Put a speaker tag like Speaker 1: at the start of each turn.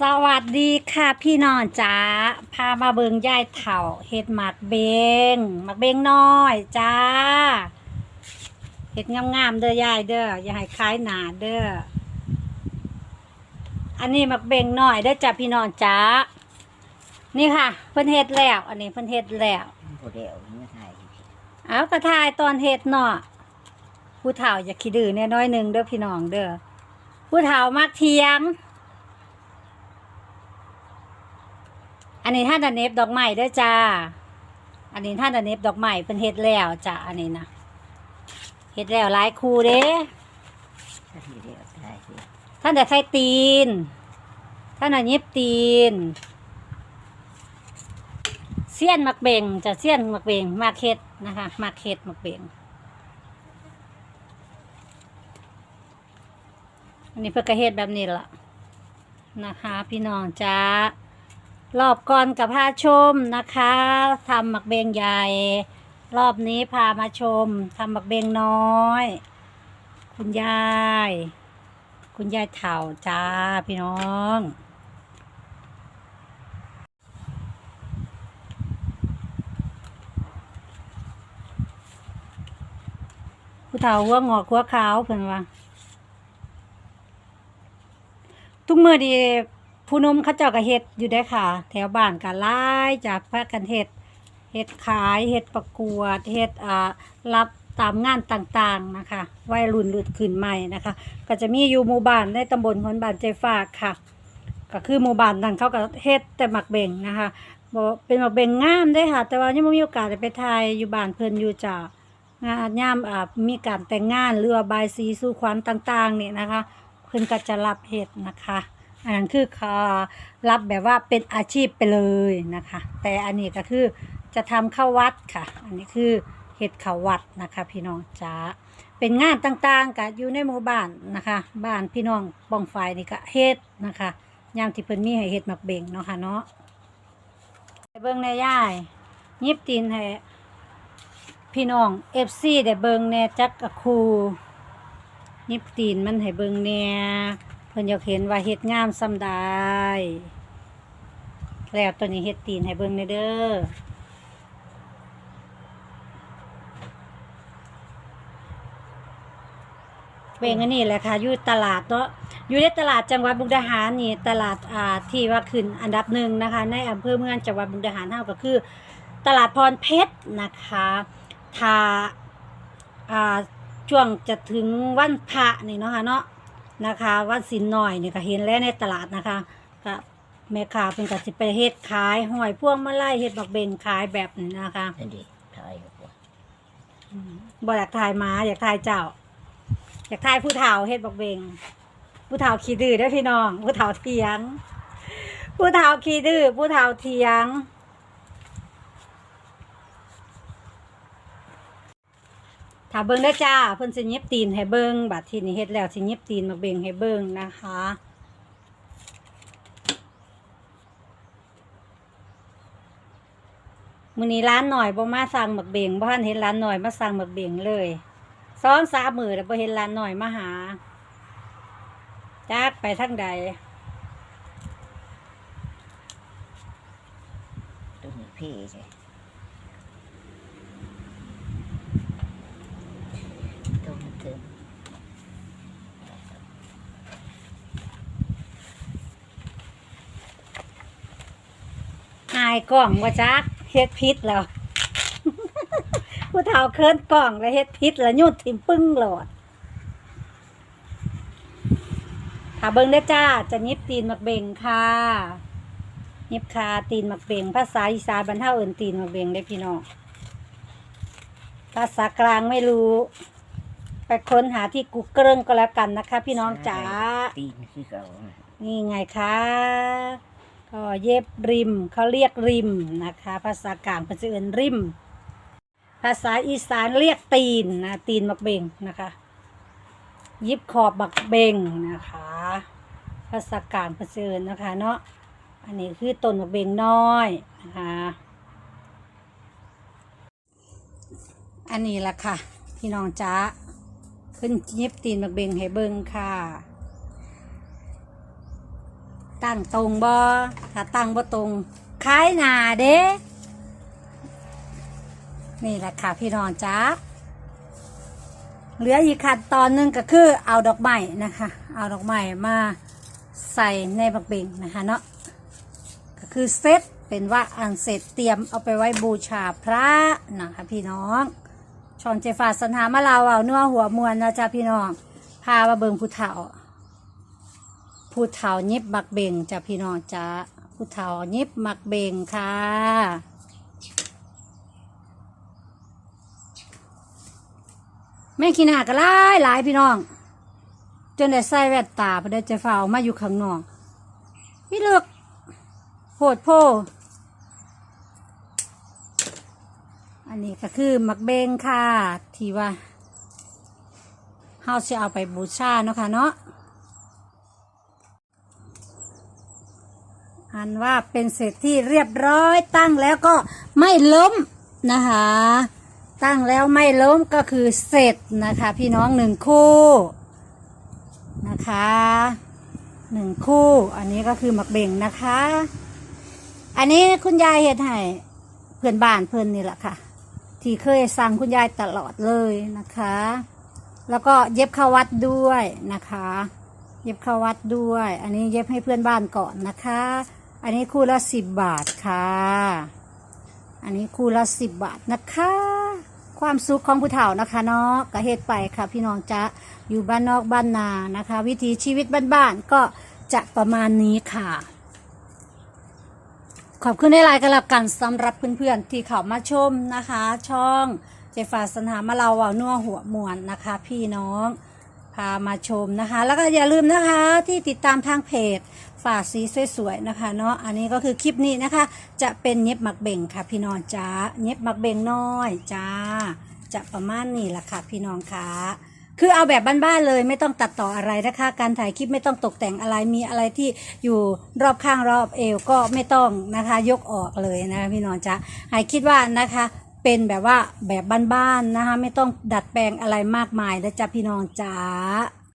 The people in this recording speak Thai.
Speaker 1: สวัสดีค่ะพี่น้องจ๋าพามาเบิงยายเถ่าเฮ็ดหมักเบงหมักเบงน้อยจ้าเฮ็ดงามๆเด้อยายเด้อย่าให้คล้ายหนาเด้ออันนี้หมักเบงน้อยเด้อจ้าพี่น้องจ๋านี่ค่ะ เพิ่นเฮ็ดแล้ว อันนี้เพิ่นเฮ็ดแล้ว
Speaker 2: เอา
Speaker 1: กระทายตอนเฮ็ดเนาะผู้เฒ่าอย่าขี้ดื้อแน่น้อยหนึงเด้อพี่น้องเด้อผู้เฒ่ามักเถียง อันนี้ท่านดเนฟดอกไม้ด้อจ้า อันนี้ท่านดเนฟดอกไม้เป็นเฮ็ดแล้วจ้าอันนี้นะเฮ็ดแล้วหลายคู่เด้ท่านแต่ใส่ตีน ท่านน่ะเย็บตีนเสี้ยนมักเบ่งจะเสี้ยนมักเบ่งมักเฮ็ดนะคะมักเฮ็ดมักเบ่งอันนี้เพื่อกระเฮ็ดแบบนี้ละนะคะ พี่น้องจ้า รอบก่อนกับพาชมนะคะทำหมักเบงใหญ่ รอบนี้พามาชมทำหมักเบงน้อย คุณยาย คุณยายเถ่าจ้าพี่น้องผู้เฒ่าหัวงอกหัวขาวเพิ่นว่าทุกมื้อดี ผู้นมเขาเจ้าก็เฮ็ดอยู่ได้ค่ะ แถวบ้านก็หลายจากพากันเฮ็ดเฮ็ดขายเฮ็ดประกวดเฮ็ดอ่ารับตามงานต่างๆนะคะวัยรุ่นรุ่นขึ้นใหม่นะคะ ก็จะมีอยู่หมู่บ้านในตำบลหนบ้านใจฝากค่ะ ก็คือหมู่บ้านนั้นเขาก็เฮ็ดแต่หมักเบ่งนะคะบ่เป็นหมักเบ่งงามเด้ค่ะ แต่ว่ายังบ่มีโอกาสได้ไปถ่ายอยู่บ้านเพิ่นอยู่จ้ะงานย่ามอ่ามีการแต่งงานหรือว่าบายสีสู่ขวัญต่างๆเนี่ยนะคะ เพิ่นก็จะรับเฮ็ดนะคะ อันนั้นคือเขารับแบบว่าเป็นอาชีพไปเลยนะคะ แต่อันนี้ก็คือจะทำเข้าวัดค่ะ อันนี้คือเฮ็ดเข้าวัดนะคะ พี่น้องจ๋าเป็นงานต่างๆก็อยู่ในหมู่บ้านนะคะ บ้านพี่น้องป้องไฟนี่ก็เฮ็ดนะคะยามที่เพิ่นมีให้เฮ็ดมักเบ่งเนาะค่ะเนาะเบิ่งในย่ายยิบตีนให้พี่น้องเอฟซีได้เบิงแน่จักกะคูนิบตีนมันให้เบิงแน่ พิ่นอยากเห็นว่าเฮ็ดงามซ้ำใดแล้วตัวนี้เฮ็ดตีนให้เบิงแหน่เด้อเบงอันนี้แหละค่ะอยู่ตลาดเนาะอยู่ในตลาดจังหวัดมุกดาหารนี่ตลาดอ่าที่ว่าขึ้นอันดับหนึ่งนะคะ ในอำเภอเมืองจังหวัดมุกดาหารเฮาก็คือ ตลาดพรเพชรนะคะถ้าอ่าช่วงจะถึงวันพระนี่เนาะค่ะเนาะ นะคะวันสินหน่อยนี่ก็เห็นแล้วในตลาดนะคะก็แม่ค้าเป็นก็สิไปเฮ็ดขายหอยพวงมาลัยเฮ็ดบักเบงขายแบบนี้นะคะ
Speaker 2: นั่นดิถ่ายอยู่บ่
Speaker 1: อืมบ่อยากถ่ายหมาอยากถ่ายเจ้า อยากถ่ายผู้เฒ่าเฮ็ดบักเบงผู้เฒ่าขี้ดื้อเด้อพี่น้อง ผู้เฒ่าเถียง ผู้เฒ่าขี้ดื้อผู้เฒ่าเถียง ถ้าเบิ่งได้จ้าเพิ่นสิเย็บตีนให้เบิ่งบัดทีนี้เฮ็ดแล้วสิเย็บตีนมาเบ่งให้เบิ่งนะคะมื้อนี้ร้านหน่อยบ่มาสั่งหมักเบ่งบ่ทันเห็นร้านหน่อยมาสั่งหมักเบ่งเลยซ้อนสามมื้อแล้วบ่เห็นร้านหน่อยมาหาจักไปทางใด
Speaker 2: ตัวนี้พี่
Speaker 1: หายกล่องว่าจักเฮ็ดพิษแล้วผู้เฒ่าเคินกล่องแล้วเฮ็ดพิษแล้วยุดทิมปึ้งโหลดถ้าเบิ่งได้จ้า จะยิบตีนมักเบ่งค่ะยิบคาตีนมักเบ่งภาษาอีสานบรรเทาเอินตีนมักเบ่งได้พี่น้องภาษากลางไม่รู้ ไปค้นหาที่กูเกิลก็แล้วกันนะคะ พี่น้องจ๋า
Speaker 2: ตีนคือเก่านี่
Speaker 1: ไงคะก็เย็บริมเขาเรียกริมนะคะ ภาษากลางเป็นเอื่นริม ภาษาอีสานเรียกตีนนะตีนบักเบงนะคะ ยิบขอบบักเบงนะคะ ภาษากลางเป็นเอื่นนะคะ เนาะอันนี้คือต้นบักเบงน้อยนะคะอันนี้ละค่ะ พี่น้องจ้า ขึ้นเย็บตีนบักเบงให้เบิงค่ะ ตั้งตรงบ่ถ้าตั้งบ่ตรงคล้ายหนาเด้ นี่แหละค่ะพี่น้องจ้าเหลืออีกขั้นตอนหนึงก็คือเอาดอกไม้นะคะ เอาดอกไม้มาใส่ในบักเบงนะคะเนาะก็คือเซตเป็นว่าอันเสร็จเตรียมเอาไปไว้บูชาพระนะคะพี่น้อง ช่องเจฟ้าสันหามาเราเอาเนื้อหัวมวนนะจ๊ะพี่น้อง พามาเบิงผู้เฒ่าผู้เฒ่ายิบมักเบงจ้ะพี่น้องจ้าผู้เฒ่ายิบมักเบงค่ะแม่ขี้หน้าก็หลายหลายพี่น้อง จนได้ใส่แว่นตาไปได้เจะฝ้าเอามาอยู่ข้างนอกพี่เลือกโหดโพ อันนี้ก็คือมักเบงค่ะ ที่ว่าเฮาจะเอาไปบูชาเนาะค่ะเนาะอันว่าเป็นเสร็จที่เรียบร้อยตั้งแล้วก็ไม่ล้มนะคะ ตั้งแล้วไม่ล้มก็คือเสร็จนะคะ พี่น้องหนึ่งคู่นะคะหนึ่งคู่ อันนี้ก็คือหมักเบ่งนะคะ อันนี้คุณยายเฮ็ดให้เพื่อนบ้านเพื่อนนี่แหละค่ะ ที่เคยสั่งคุณยายตลอดเลยนะคะ แล้วก็เย็บเข้าวัดด้วยนะคะ เย็บเข้าวัดด้วย อันนี้เย็บให้เพื่อนบ้านก่อนนะคะ อันนี้คู่ละสิบบาทค่ะ อันนี้คู่ละสิบบาทนะคะ ความสุขของผู้เฒ่านะคะเนาะกระเฮ็ดไปค่ะพี่น้องจ๊ะอยู่บ้านนอกบ้านนานะคะ วิถีชีวิตบ้านๆก็จะประมาณนี้ค่ะ ขอบคุณในไลน์กล้วกันสำหรับเพื่อนๆที่เข้ามาชมนะคะ ช่องเจฟ้าสันหามาเราเอานัวหัวมวนนะคะ พี่น้องพามาชมนะคะ แล้วก็อย่าลืมนะคะที่ติดตามทางเพจฝาสีสวยๆนะคะเนาะอันนี้ก็คือคลิปนี้นะคะ จะเป็นเย็บหมักเบ่งค่ะ พี่น้องจ้าเย็บหมักเบ่งน้อยจ้าจะประมาณนี้แหละค่ะ พี่น้องค่ะ คือเอาแบบบ้านๆเลยไม่ต้องตัดต่ออะไรนะคะ การถ่ายคลิปไม่ต้องตกแต่งอะไรมีอะไรที่อยู่รอบข้างรอบเอวก็ไม่ต้องนะคะ ยกออกเลยนะคะพี่น้องจ๊ะให้คิดว่านะคะเป็นแบบว่าแบบบ้านๆนะคะ ไม่ต้องดัดแปลงอะไรมากมายนะจ๊ะพี่น้องจ๋า